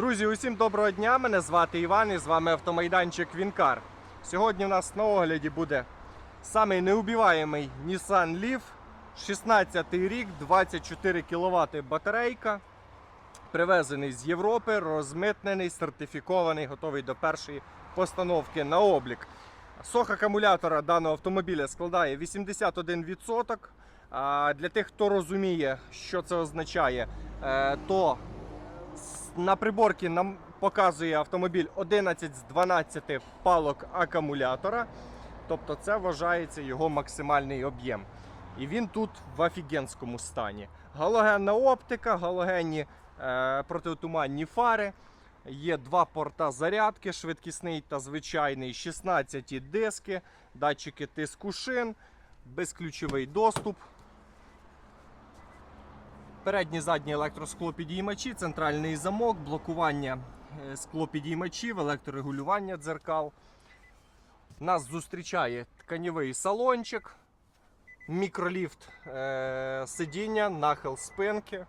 Друзі, усім доброго дня! Мене звати Іван і з вами автомайданчик Вінкар. Сьогодні у нас на огляді буде самий неубиваємий Nissan Leaf, 16 рік, 24 кВт батарейка. Привезений з Європи, розмитнений, сертифікований, готовий до першої постановки на облік. Сох акумулятора даного автомобіля складає 81%. А Для тих, хто розуміє, що це означає, е, то на приборці нам показує автомобіль 11 з 12 палок акумулятора. Тобто це вважається його максимальний об'єм. І він тут в офігенському стані. Галогенна оптика, галогенні е, протитуманні фари. Є два порта зарядки, швидкісний та звичайний, 16 диски, датчики тиску шин, безключовий доступ. Передні задні електросклопідіймачі, центральний замок, блокування е, склопідіймачів, електрорегулювання дзеркал. Нас зустрічає тканєвий салончик, мікроліфт е- сидіння, нахил спинки.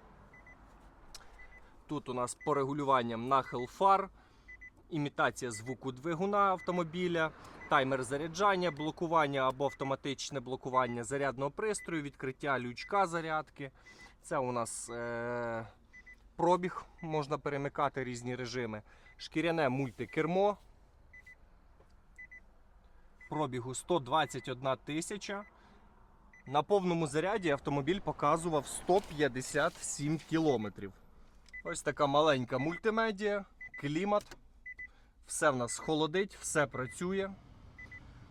Тут у нас по регулюванням нахил фар, імітація звуку двигуна автомобіля, таймер заряджання, блокування або автоматичне блокування зарядного пристрою, відкриття лючка зарядки. Це у нас е- пробіг, можна перемикати різні режими. Шкіряне мультикермо. Пробігу 121 тисяча. На повному заряді автомобіль показував 157 кілометрів. Ось така маленька мультимедіа, клімат. Все в нас холодить, все працює.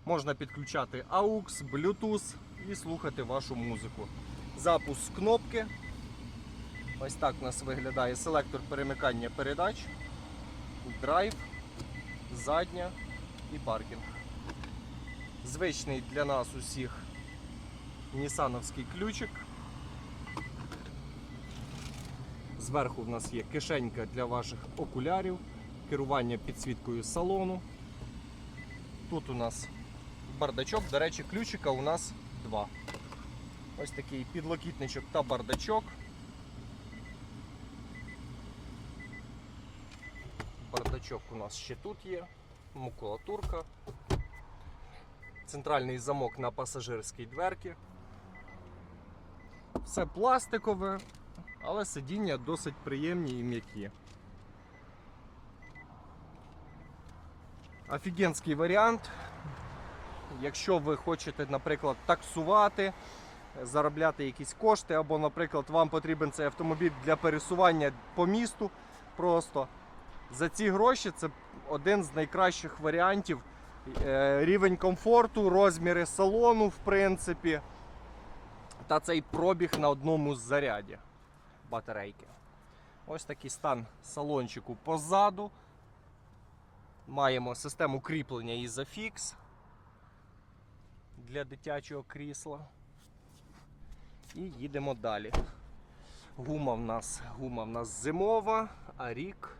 Можна підключати AUX, Bluetooth і слухати вашу музику. Запуск кнопки. Ось так у нас виглядає селектор перемикання передач, драйв, задня і паркінг. Звичний для нас усіх нісановський ключик. Зверху в нас є кишенька для ваших окулярів, керування підсвіткою салону. Тут у нас бардачок, до речі, ключика у нас два. Ось такий підлокітничок та бардачок. Бардачок у нас ще тут є, макулатурка. Центральний замок на пасажирській дверці. Все пластикове, але сидіння досить приємні і м'які. Офігенський варіант. Якщо ви хочете, наприклад, таксувати, заробляти якісь кошти, або, наприклад, вам потрібен цей автомобіль для пересування по місту, просто за ці гроші це один з найкращих варіантів. Е, Рівень комфорту, розміри салону, в принципі, та цей пробіг на одному з заряді батарейки. Ось такий стан салончику позаду. Маємо систему кріплення Isofix для дитячого крісла. І їдемо далі. Гума в нас, гума в нас зимова, а рік.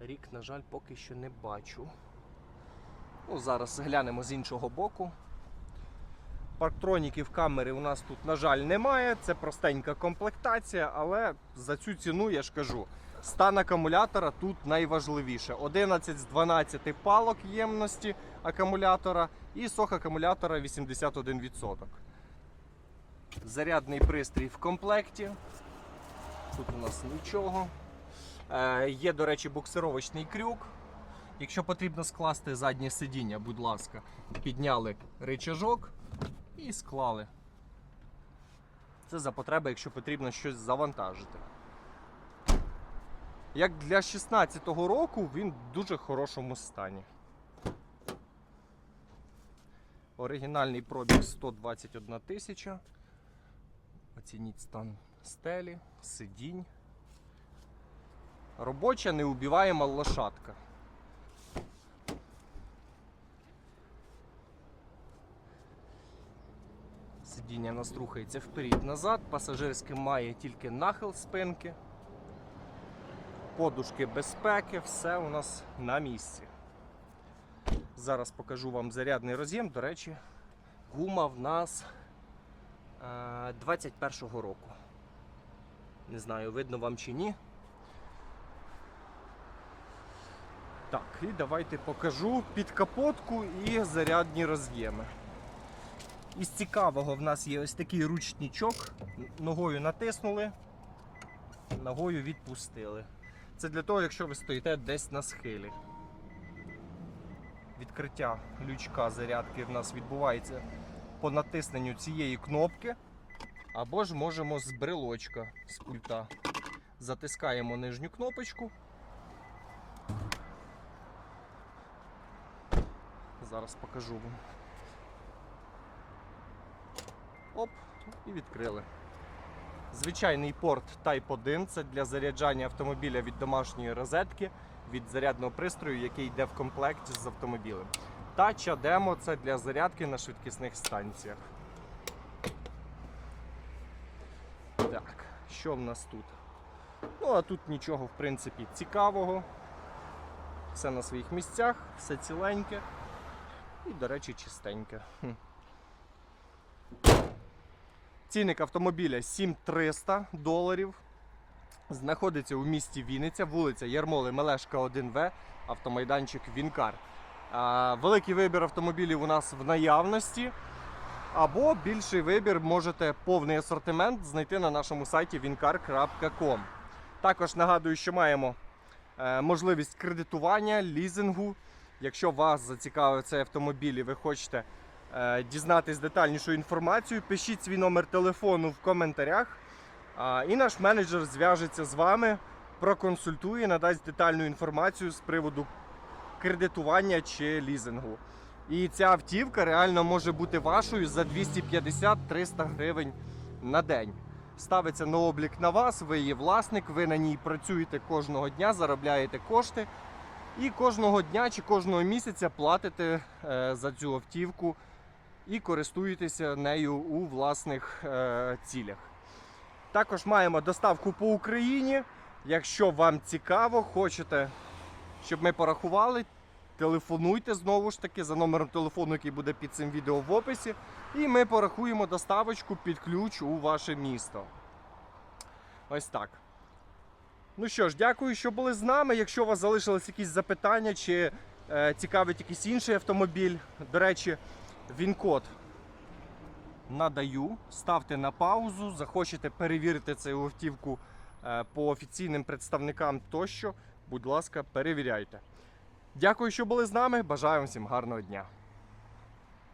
Рік, на жаль, поки що не бачу. Ну, зараз глянемо з іншого боку. Парктроніків камери у нас тут, на жаль, немає. Це простенька комплектація, але за цю ціну я ж кажу. Стан акумулятора тут найважливіше. 11 з 12 палок ємності акумулятора і сох акумулятора 81%. Зарядний пристрій в комплекті. Тут у нас нічого. Е, є, до речі, буксировочний крюк. Якщо потрібно скласти заднє сидіння, будь ласка, підняли рычажок і склали. Це за потреби, якщо потрібно щось завантажити. Як для 16-го року він в дуже хорошому стані. Оригінальний пробіг 121 тисяча. Оцініть стан стелі, сидінь. Робоча неубиваєма лошадка. Сидіння нас рухається вперед-назад, пасажирське має тільки нахил спинки, подушки безпеки, все у нас на місці. Зараз покажу вам зарядний роз'єм. До речі, гума в нас 21-го року. Не знаю, видно вам чи ні. Так, і давайте покажу підкапотку і зарядні роз'єми. Із цікавого в нас є ось такий ручничок. Ногою натиснули, ногою відпустили. Це для того, якщо ви стоїте десь на схилі. Відкриття лючка зарядки в нас відбувається по натисненню цієї кнопки. Або ж можемо з брелочка з пульта. Затискаємо нижню кнопочку. Зараз покажу вам. Оп, і відкрили. Звичайний порт Type 1 це для заряджання автомобіля від домашньої розетки, від зарядного пристрою, який йде в комплекті з автомобілем. Touch ADEMO це для зарядки на швидкісних станціях. Так, що в нас тут? Ну, а тут нічого, в принципі, цікавого. Все на своїх місцях, все ціленьке і, до речі, чистеньке. Цінник автомобіля 7300 доларів. Знаходиться у місті Вінниця, вулиця Ярмоли Мелешка 1В, автомайданчик Вінкар. Великий вибір автомобілів у нас в наявності. Або більший вибір можете повний асортимент знайти на нашому сайті wincar.com. Також нагадую, що маємо е, можливість кредитування, лізингу. Якщо вас зацікавив цей автомобіль і ви хочете е, дізнатись детальнішу інформацію, пишіть свій номер телефону в коментарях. І наш менеджер зв'яжеться з вами, проконсультує, надасть детальну інформацію з приводу кредитування чи лізингу. І ця автівка реально може бути вашою за 250-300 гривень на день. Ставиться на облік на вас, ви її власник, ви на ній працюєте кожного дня, заробляєте кошти. І кожного дня чи кожного місяця платите е, за цю автівку і користуєтеся нею у власних е, цілях. Також маємо доставку по Україні. Якщо вам цікаво, хочете, щоб ми порахували, телефонуйте знову ж таки за номером телефону, який буде під цим відео в описі, і ми порахуємо доставочку під ключ у ваше місто. Ось так. Ну що ж, дякую, що були з нами. Якщо у вас залишились якісь запитання чи е, цікавить якийсь інший автомобіль, до речі, він-код надаю. Ставте на паузу, захочете перевірити цю автівку е, по офіційним представникам тощо, будь ласка, перевіряйте. Дякую, що були з нами. Бажаю всім гарного дня.